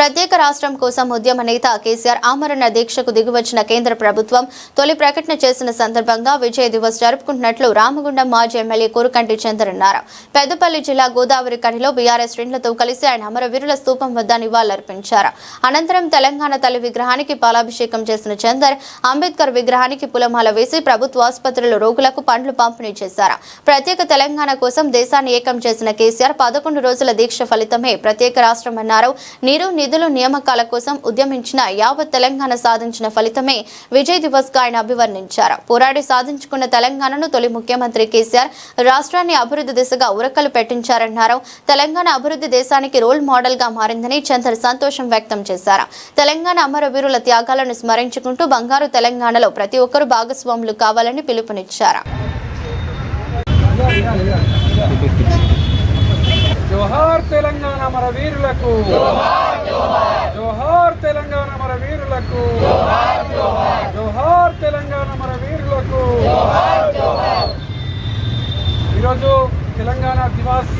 ప్రత్యేక రాష్ట్రం కోసం ఉద్యమ నేత కేసీఆర్ ఆమరణ దీక్షకు దిగువచ్చిన కేంద్ర ప్రభుత్వం తొలి ప్రకటన చేసిన సందర్భంగా విజయ దివస్ జరుపుకుంటున్నట్లు రామగుండం మాజీ ఎమ్మెల్యే కోరుకంటి చందర్ అన్నారు. పెద్దపల్లి జిల్లా గోదావరి కనిలో బీఆర్ఎస్ శ్రేణులతో కలిసి ఆయన అమరవీరుల స్తూపం వద్ద నివాళులర్పించారు. అనంతరం తెలంగాణ తల్లి విగ్రహానికి పాలాభిషేకం చేసిన చందర్ అంబేద్కర్ విగ్రహానికి పులమాల వేసి ప్రభుత్వ ఆసుపత్రుల రోగులకు పండ్లు పంపిణీ చేశారు. ప్రత్యేక తెలంగాణ కోసం దేశాన్ని ఏకం చేసిన కేసీఆర్ పదకొండు రోజుల దీక్ష ఫలితమే ప్రత్యేక రాష్ట్రం అన్నారు నీరు నిధులు నియామకాల కోసం ఉద్యమించిన యావత్ తెలంగాణ సాధించిన ఫలితమే విజయ్ దివస్గా ఆయన అభివర్ణించారు. పోరాడి సాధించుకున్న తెలంగాణను తొలి ముఖ్యమంత్రి కేసీఆర్ రాష్ట్రాన్ని అభివృద్ధి దిశగా ఉరకలు పెట్టించారన్నారు. తెలంగాణ అభివృద్ధి దేశానికి రోల్ మోడల్గా మారిందని చందర్ సంతోషం వ్యక్తం చేశారు. తెలంగాణ అమరవీరుల త్యాగాలను స్మరించుకుంటూ బంగారు తెలంగాణలో ప్రతి ఒక్కరూ భాగస్వాములు కావాలని పిలుపునిచ్చారు. జోహార్ తెలంగాణ మన వీరులకు జోహార్ తెలంగాణ మన వీరులకు జోహార్ తెలంగాణ మన వీరులకు ఈరోజు తెలంగాణ దివాస్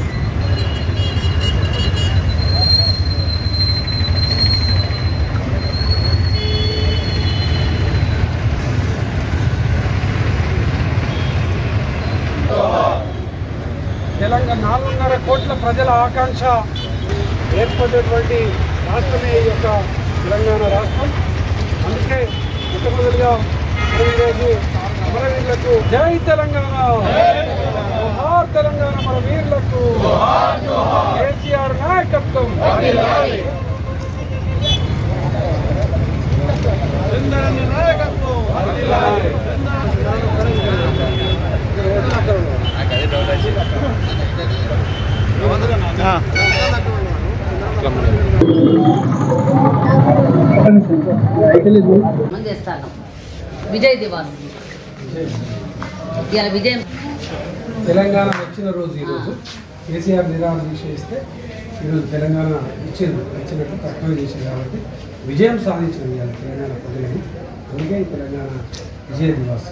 తెలంగాణ నాలుగున్నర కోట్ల ప్రజల ఆకాంక్ష ఏర్పడేటువంటి రాష్ట్రమే ఈ యొక్క తెలంగాణ రాష్ట్రం. అందుకే మొట్టమొదటిగా ఈరోజు అమరవీరులకు జై తెలంగాణ! జోహార్ తెలంగాణ మన వీరులకు! కేసీఆర్ నాయకత్వం! నాయకత్వం మనం చేస్తాను విజయ్ దివాస్ ఇవాళ విజయం తెలంగాణ వచ్చిన రోజు ఈరోజు కేసీఆర్ నిరాహార దీక్ష ఇస్తే ఈరోజు తెలంగాణ ఇచ్చింది ఇచ్చినట్టు తక్కువ చేసింది కాబట్టి విజయం సాధించింది ఇవాళ తెలంగాణ ప్రజలని అందుకే తెలంగాణ విజయ దివాస్.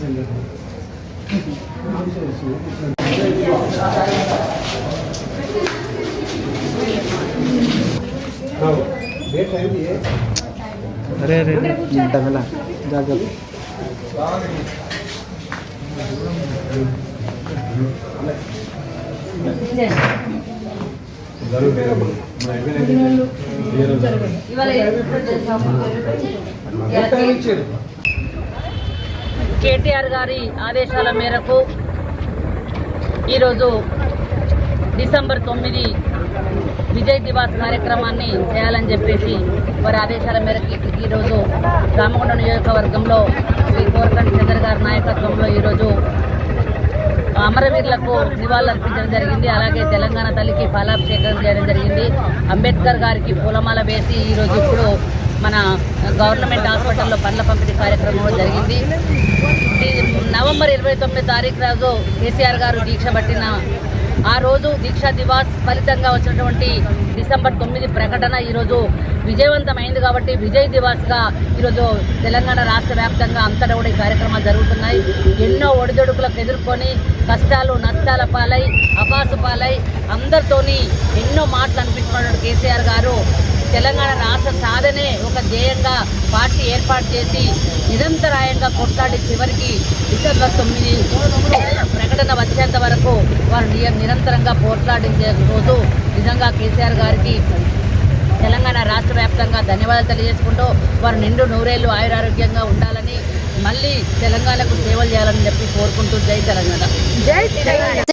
చెందదు డేట్ అయింది అరే అరే. జాగ్రత్త. కేటీఆర్ గారి ఆదేశాల మేరకు ఈరోజు డిసెంబర్ తొమ్మిది విజయ్ దివాస్ కార్యక్రమాన్ని చేయాలని చెప్పేసి వారి ఆదేశాల మేరకు ఈరోజు రామగుండ నియోజకవర్గంలో శ్రీ కోరకండి చంద్ర గారి నాయకత్వంలో ఈరోజు అమరవీరులకు నివాళులర్పించడం జరిగింది. అలాగే తెలంగాణ తల్లికి ఫలాభిషేకం చేయడం జరిగింది. అంబేద్కర్ గారికి పూలమాల వేసి ఈరోజు ఇప్పుడు మన గవర్నమెంట్ హాస్పిటల్లో పండ్ల పంపిణీ కార్యక్రమం జరిగింది. నవంబర్ ఇరవై తొమ్మిది తారీఖు రోజు కేసీఆర్ గారు దీక్ష పట్టిన ఆ రోజు దీక్షా దివాస్ ఫలితంగా వచ్చినటువంటి డిసెంబర్ తొమ్మిది ప్రకటన ఈరోజు విజయవంతమైంది కాబట్టి విజయ్ దివాస్గా ఈరోజు తెలంగాణ రాష్ట్ర వ్యాప్తంగా అంతటా కూడా ఈ కార్యక్రమాలు జరుగుతున్నాయి. ఎన్నో ఒడిదొడుకులకు ఎదుర్కొని కష్టాలు నష్టాల పాలై అపాసు పాలై అందరితోని ఎన్నో మాటలు అనిపించుకున్నాడు కేసీఆర్ గారు తెలంగాణ రాష్ట్ర సాధనే ఒక ధ్యేయంగా పార్టీ ఏర్పాటు చేసి నిరంతరాయంగా కొట్లాడి చివరికి డిసెంబర్ తొమ్మిది ప్రకటన వచ్చేంత వరకు వారు నియ- నిరంతరంగా పోట్లాడించే రోజు నిజంగా కేసీఆర్ గారికి తెలంగాణ రాష్ట్ర వ్యాప్తంగా ధన్యవాదాలు తెలియజేసుకుంటూ వారు నిండు నూరేళ్ళు ఆయురారోగ్యంగా ఉండాలని మళ్ళీ తెలంగాణకు సేవలు చేయాలని చెప్పి కోరుకుంటూ జై తెలంగాణ.